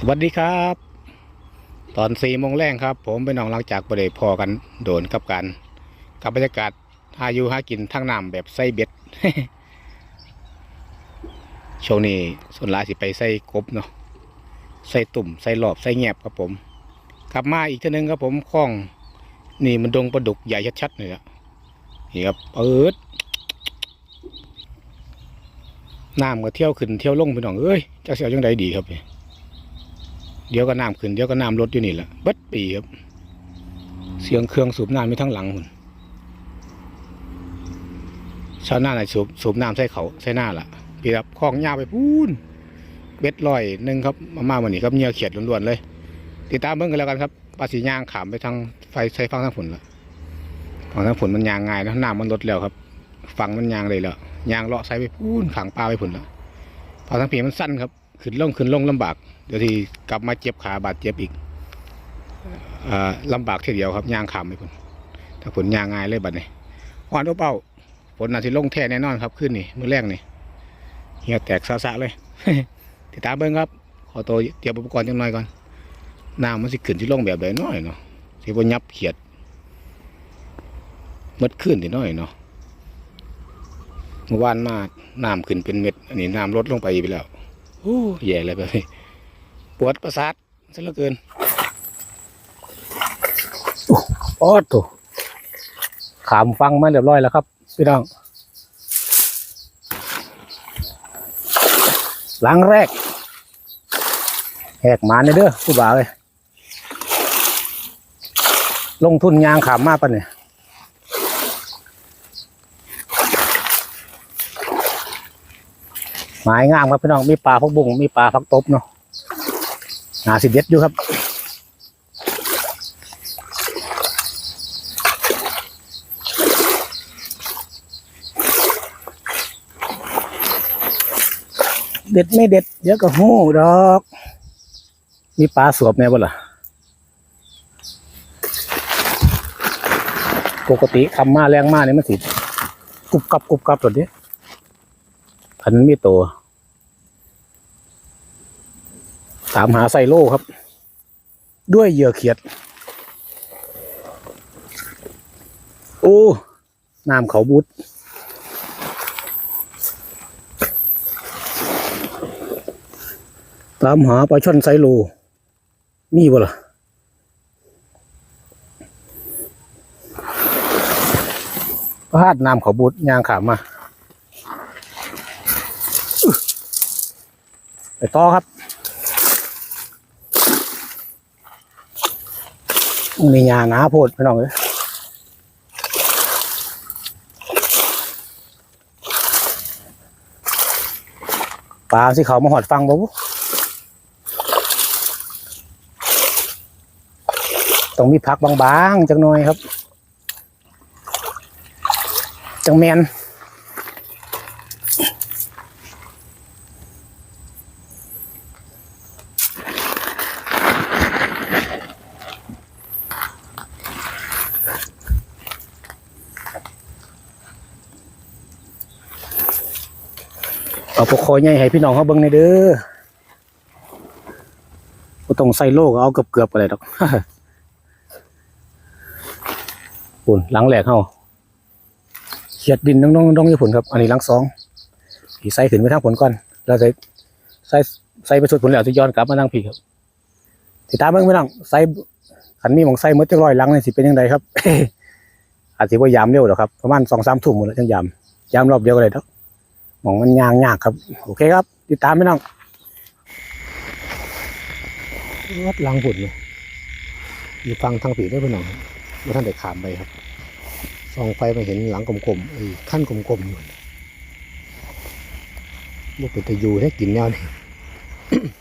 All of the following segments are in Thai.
สวัสดีครับ ตอนสี่โมงแรงครับ ผมไปน้องหลังจากประเดพอกันโดนกับกัน กับบรรยากาศหาอยู่หากินทั้งน้ำแบบใส่เบ็ดช่วงนี้ส่วนหลายสิไปใส่กบเนาะใส่ตุ่มใส่หลอบใส่แงบครับผมกลับมาอีกเทีนึงครับผมคล้อง นี่มันดงปลาดุกใหญ่ชัดๆเลยอะนี่ครับเปิดน้ำก็เที่ยวขึ้นเที่ยวลงไปน้องเอ้ยจะเสียจังใดดีครับเนี่ย เดี๋ยวก็น้ำขึ้นเดี๋ยวก็น้ำลดอยู่นี่แหละเบิดปีครับ เสียงเครื่องสูบน้ำมีทั้งหลังหุ่นชาวนาไหนสูบสูบน้ำใส่เขาใส่หน้าล่ะพี่ครับคลองยาวไปพูนเบ็ดลอยหนึ่งครับมามาวันนี้ครับเหงียเขียดล้วนๆเลย ติดตามเบิ่งกันแล้วกันครับปลาสีย่างขามไปทางไฟใช้ฟังทางฝนละฟังทางฝนมันยางง่ายนะน้ำมันลดแล้วครับฟังมันยางเลยแล้วยางเลาะใส่ไปพูนขังปลาไปผุนแล้วฟังทางผีมันสั้นครับขึ้นลงขึ้นลงลำบาก เดี๋ยวที่กลับมาเจ็บขาบาดเจ็บอีกอ่อลำบากทีเดียวครับย่างขามไปพุ่นถ้าผลย่างง่ายเลยบัดนี้หวานโอเป้าฝนอาจจะลงแท้แน่นอนครับขึ้นนี่มือแรกนี่เหี่ยวแตกซะๆเลยติดตามเบิ้งครับ ขอตัวเตรียมอุปกรณ์จังหน่อยก่อนน้ำมันสิขึ้นที่ลงแบบใดน้อยเนาะสิบ่ยับเขียดมัดขึ้นทีน้อยเนาะเมื่อวานมาน้ำขึ้นเป็นเม็ดอันนี้น้ำลดลงไปอีกแล้วโอ้แย่เลยแบบนี้ ปวดประสาทซะเหลือเกินโอ้ปอดตัวขามฟังมาเรียบร้อยแล้วครับ พี่น้อง หลังแรกแหกหมาในเด้อผู้บ่าวเลยลงทุนยางขามมากปะเนี่ยหมายงามครับพี่น้อง มีปลาพักบุ้งมีปลาพักตบเนาะ หาสิเด็ดอยู่ครับเด็ดไม่เด็ดเดี๋ยวก็หู้ดอก มีปลาสวบแน่บ่ล่ะ ปกติคำมาแรงมากเนี่ยมันสิกรุบกรับกรุบกรับแบบนี้พันมีตัว ตามหาไซโลครับ ด้วยเหยื่อเขียด โอ้น้ำเขาบุดตามหาปลาช่อนไซโล มีบ่ล่ะพลาดน้ำเขาบุดยางขามมา ไปต่อครับ มีหญ้าหนาโพดพี่น้องเอ้ยปลาสิเขามาหอดฟังบ่บต้องมีพักบางๆจังหน่อยครับ จังแมน เอาปกคอใหญ่ให้พี่น้องเขาเบิ่งในเด้อบ่ต้องใส่โลกเอาเกือบเกือบๆกันเลยดอกปุ่นหลังแหลกเฮาเขียดดินน้องๆน้องๆอยู่ผลครับ อันนี้หลังสองผีใส่ขึ้นไปทางผลก่อนแล้วใส่ใส่ใส่ไปสุดผลแล้วจะย้อนกลับมาทางผีครับติดตามเบิ่งพี่น้องใส่ขันมีหมองใส่หมดจักร้อยหลังนี่สิเป็นยังไงครับ อาจสิว่ายามเร็วหรอครับประมาณสองสามทุ่มหมดแล้วจังยามยามรอบเดียวก็เลยดอกห มองมันยางยากครับ โอเคครับ ติดตามไม่น้องวัดลังผุดเลยอยู่ฟังทางผีได้พี่น้องว่าท่านได้ขามไปครับส่องไฟมาเห็นหลังกลมๆไอ้ขั้นกลมๆอยู่บุกเป็นตะยูให้กินแนวนี่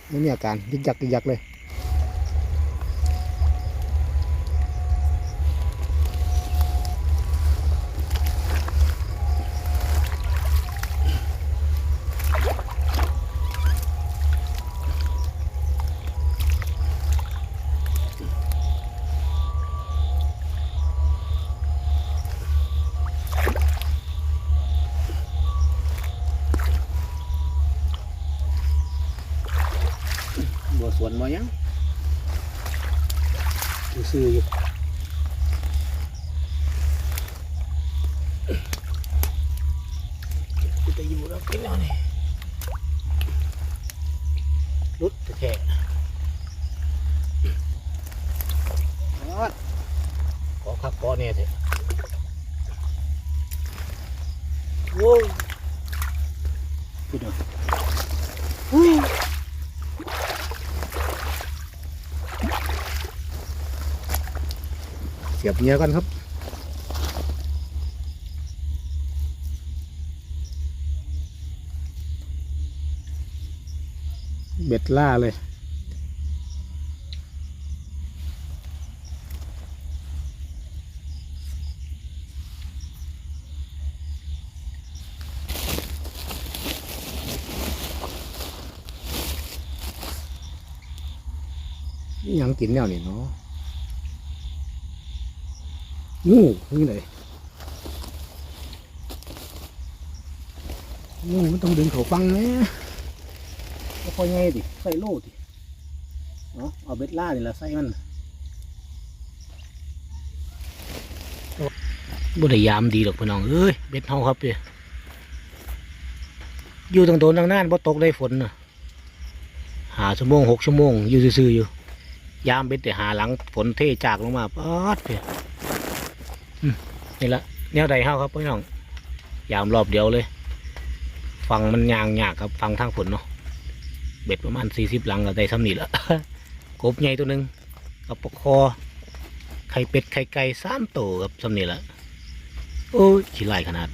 ไม่มีอาการยึกยักยึกยักเลย บสวนมายังซื้อๆอยู่จะอยู่แล้วกินแล้วนี่รุดแค่ขอคักขอเนี่ยเถอะโว้ยพูดเดี๋ยว สียบเงี้ยกันครับเบ็ดล่าเลย ยังกินแนวนี่เนาะ งูนี่เลยงูมันต้องดึงเขาฟังนะก็พอไงดิใส่โล่ดิเนาะเอาเบ็ดล่านี่ละใส่มันบุได้ยามดีหรอกพี่น้องเอ้ยเบ็ดเฮาครับพี่อยู่ตรงโดนทางน่านบ่ตกได้ฝนน่ะหาชั่วโมงหกชั่วโมงอยู่ซื่อๆอยู่ ยามเบ็ดแต่หาหลังฝนเทจากลงมาป๊อดพี่ นี่ละแนวใดเฮาครับพี่น้องยามรอบเดียวเลย ฟังมันยางยากครับ ฟังทางฝนเนาะเบ็ดประมาณสี่สิบหลังก็ได้ซ้ำนี่ละกบใหญ่ตัวหนึ่งกับปลาคอไข่เป็ดไข่ไก่สามตัวกับซ้ำนี่ละโอ้ยขี้ไล่ขนาด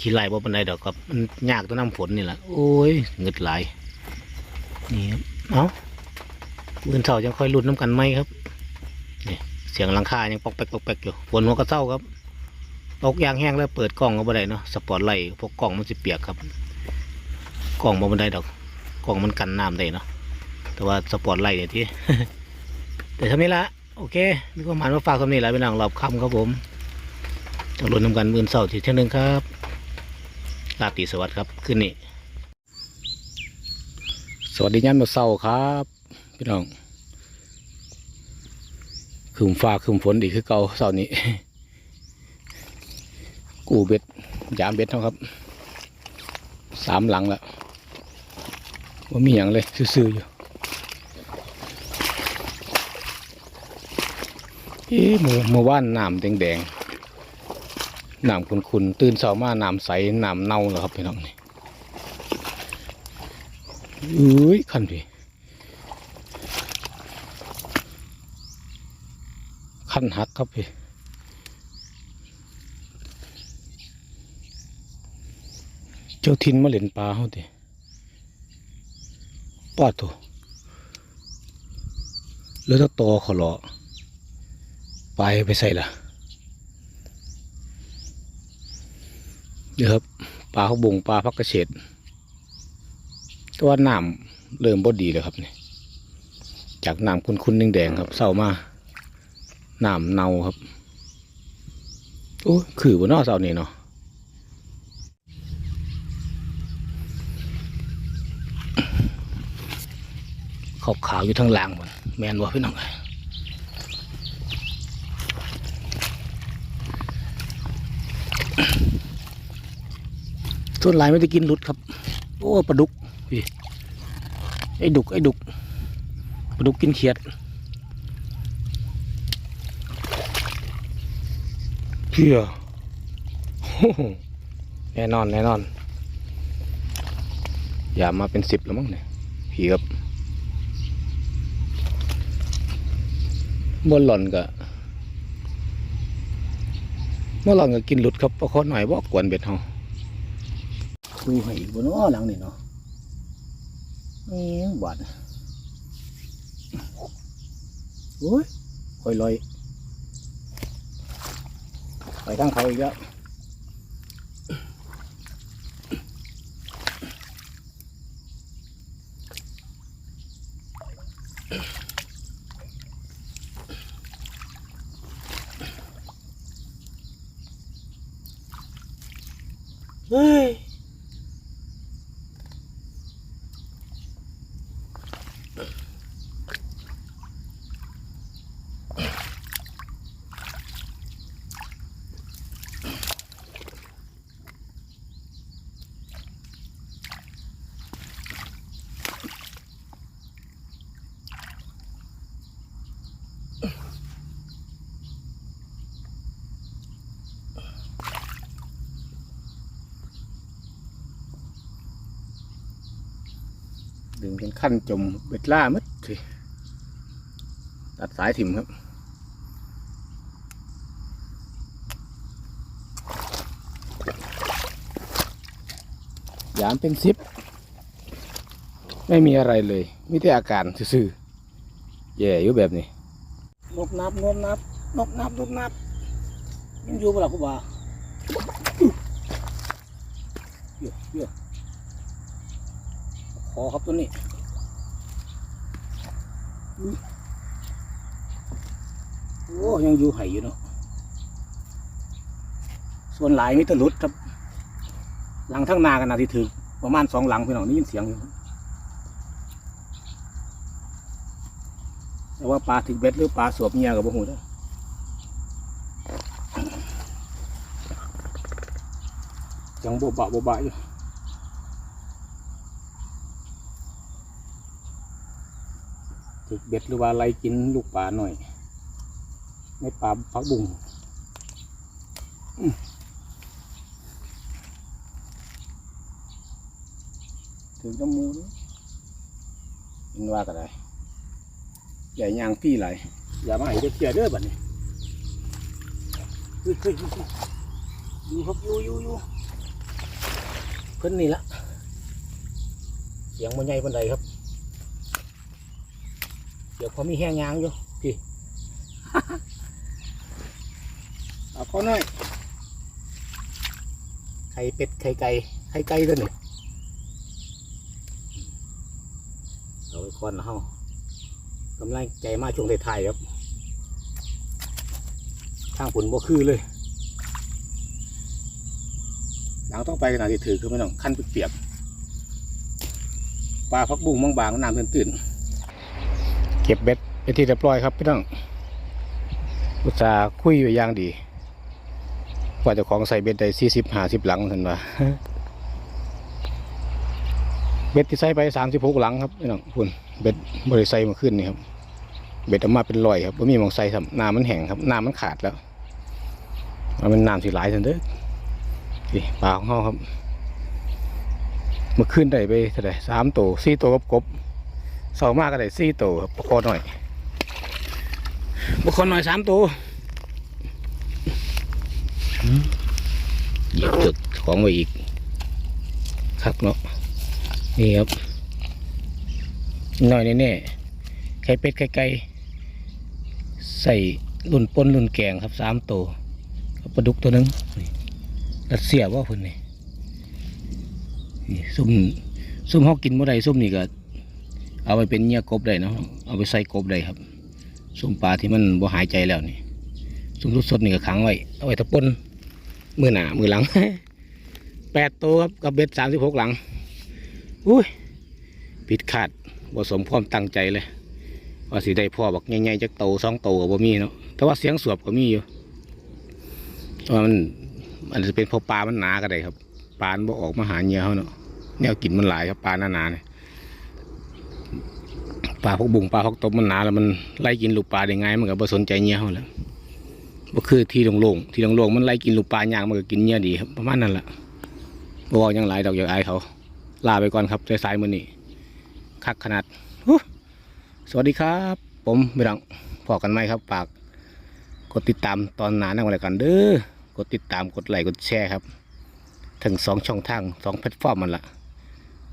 ขี้ไล่บ่เป็นไรดอกครับมันยากตัวน้ำฝนนี่แหละโอ้ยเงึดไหลนี่ครับเอาเงินเสาจะค่อยลุ้นน้ำกันไหมครับ สียงหลังคายังปอกแปกปอกแปกอยู่ฝนหัวกระเซ้าครับตกยางแห้งแล้วเปิดกล้องก็บ่ได้เนาะสปอร์ตไลท์พวกกล้องมันสิเปียกครับกล้องบ่มันได้ดอกกล้องมันกันน้ำได้เนาะแต่ว่าสปอร์ตไลท์เนี่ยที่แต่ทำนี้ละโอเคมีความหมายมาฝากทำนี้หละเป็นหลังรอบค่ำครับผมจะลุ้นนำกันมื่นเสาร์ที่เที่ยงนึงครับลาตีสวัสดิ์ครับขึ้นนี่สวัสดียันมาเสาร์ครับ พี่น้อง คืมฟ้าคืมฝนอีกคือเก่าเสาร์นี้ กูเบ็ดยามเบ็ดเท่าครับ สามหลังแล้วว่ามีอย่างเลยซื่อๆอยู่เอ๊ะเมื่อเมื่อว่านน้ำแดงๆน้ำขุนๆตื่นเช้ามาน้ำใสน้ำเน่าแล้วครับพี่น้องนี่เอ้ยขันพี่ ขั้นหักครับพี่เจ้าทินมาเล่นปลาเขาดิปาตัวแล้วถ้าตอขาเหรอไปไปใส่ละเดี๋ยวครับปลาเขาบงปลาพักกระเฉดตัวน้ำเริ่มบดดีเลยครับนี่จากน้ำคุ้นๆแดงๆครับเศร้ามา น้ำเน่าครับ โอ้ยคือบนนอเสานี่เนาะขาวขาวอยู่ทางหล่างมันแมนบ่พี่น้องส่วนลายไม่ได้กินหลุดครับ โอ้ปลาดุกพี่ไอ้ดุกไอ้ดุกปลาดุกกินเขียด เพื่อแน่นอนแน่นอนอย่ามาเป็นสิบแล้วมั้งเนี่ยผีครับบนหล่อนก็เมื่อหล่อนก็กินหลุดครับปราะคอหน่อยบอกกวนเบ็ดเฮาดูให้อีกบนอ้อหลังนี่เนาะนี่บาดโอ้ยคอยลอย ไปทางเขาอีกแล้วเฮ้ย ขั้นจมเบ็ดล่ามัดสิตัดสายถิ่มครับยามเป็นซิป ไม่มีอะไรเลยมีแต่อาการซื่อๆแย่อยู่แบบนี้นบนับนบนับนบนับนบนับยังอยู่เปล่าคุณบ่าเยอะเยอะขอครับตัวนี้ โอ้ยังอยู่ไห่อยู่เนาะส่วนหลายมิตรลุดครับ หลังทั้งนากันนาที่ถือประมาณสองหลังพี่น้องนี่ยินเสียงอยู่แต่ว่าปลาถึกเบ็ดหรือปลาสวบเงียกับบ่หูเด้อยังโบบะโบบะอยู่ ถึกเบ็ดหรือว่าอะไรกินลูกปลาหน่อยไม่ปลาพักบุ้งอืมถึงน้ำมูด้วยเห็นว่ากันได้ใหญ่ยางพี่ไหลายอย่ามาให้เด็กเกียเด้อบัดนี้เฮ้ยเฮ้ยเฮ้ยเฮ้ยอยู่ครับอยู่อยู่อยู่เพิ่นนี่ละเสียงมันใหญ่ปันใดครับ เดี๋ยวพอมีแห้งยางอยู่พี่ เอาข้อน้อย ไข่เป็ดไข่ไก่ไข่ไก่ตัวนี้เอาไปคอนเฮากำลังใจมาช่วงท้ายๆครับทางผลบ่คือเลยหลังต้องไปขนาดที่ถือคือไม่ต้องขั้นเปียกปลาพักบุ้งบางๆน้ำตื่นเก็บเบ็ดไปนที่เรียบร้อยครับพี่น้องอุตส่าคุยอยู่อย่างดีกว่าเจ้าของใส่เบ็ดได้สี่สิบห้าสิบหลังเห็นว่าเบ็ดที่ใส่ไปสามสิบหกหลังครับพี่น้องคุณเบ็ดบริใส่มาขึ้นนี่ครับเบ็ดออกมาเป็นรอยครับว่ามีมองใส่ครับน้ำมันแห้งครับน้ำมันขาดแล้วมันเป็นน้ำสีหลายทันเด้อนี่ปลาของเขาครับมื่อคืนได้ไปเท่าไหร่สามตัวสี่ตัวกบกบ สองมากก็ได้สี่ตัวครับปลาคอหน่อยปลาคอหน่อยสามตัวอืมเหยียบจุดของไว้อีกครับเนาะนี่ครับหน่อยแน่ๆไข่เป็ดไข่ไก่ใส่รุ่นปนรุ่นแกงครับสามตัวกับปลาดุกตัวหนึงนี่รัดเสียว่าเพิ่นนี่นี่ซุ่มซุ่มเขากินเมื่อใดซุ่มนี่ก็ เอาไปเป็นเนื้อกบได้เนาะเอาไปใส่กบได้ครับซุ่มปลาที่มันบ่หายใจแล้วนี่ซุ่มสดๆนี่ก็ขังไว้เอาไว้ตะปนมือหนามือหลังแปดตัวครับกับเบ็ดสามสิบหกหลังอุ้ยผิดคาดบ่สมความตั้งใจเลย ว่าสิได้พ่อบักใหญ่ๆจักโตสองโตก็บ่มีเนาะแต่ว่าเสียงสวบก็มีอยู่ว่ามันมันจะเป็นเพราะปลามันหนาก็ได้ครับปลาบ่ออกมาหาเหยื่อเขาเนาะแนวกินมันหลายครับปลาหนาๆเนี่ย ปลาพวกบุ่งปลาพวกตบมันหนาแล้วมันไล่กินลูกปลาได้ไงมันก็บ่สนใจเหยื่อเขาแล้วบ่คือที่โล่งๆที่โล่งๆมันไล่กินลูกปลาย่างมันก็กินเหยื่อดีครับประมาณนั้นแหละบ่เว้ายังหลายดอกอยากอายเขา ลาไปก่อนครับสายๆมือนี้คักขนาดสวัสดีครับ ผมไม่ดังพอกันไหมครับฝากกดติดตามตอนหนานั่งอะไรกันเด้อกดติดตามกดไลค์กดแชร์ครับถึงสองช่องทางสองแพลตฟอร์มมันละ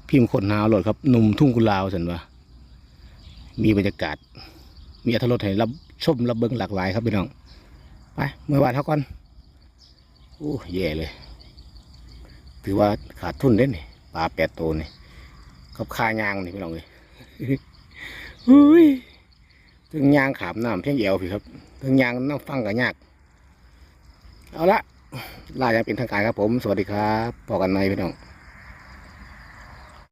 พิมพ์คนหาโหลดครับหนุ่มทุ่งกุลาวสันว่า มีบรรยากาศ มีอัธรสให้รับชมรับเบิ้งหลากหลายครับพี่น้อง ไปเมื่อวานเท่าก่อนโอ้แย่เลย ถือว่าขาดทุนเด่นนี่ปลาแปดตัวนี่กับคายางนี่พี่น้องเลยอุ้ยถึงยางขามน้ำเพียงเอวพี่ครับถึงยางน้ำฟังกับยาก เอาละลาอย่างเป็นทางการครับผม สวัสดีครับพอกันไหมพี่น้อง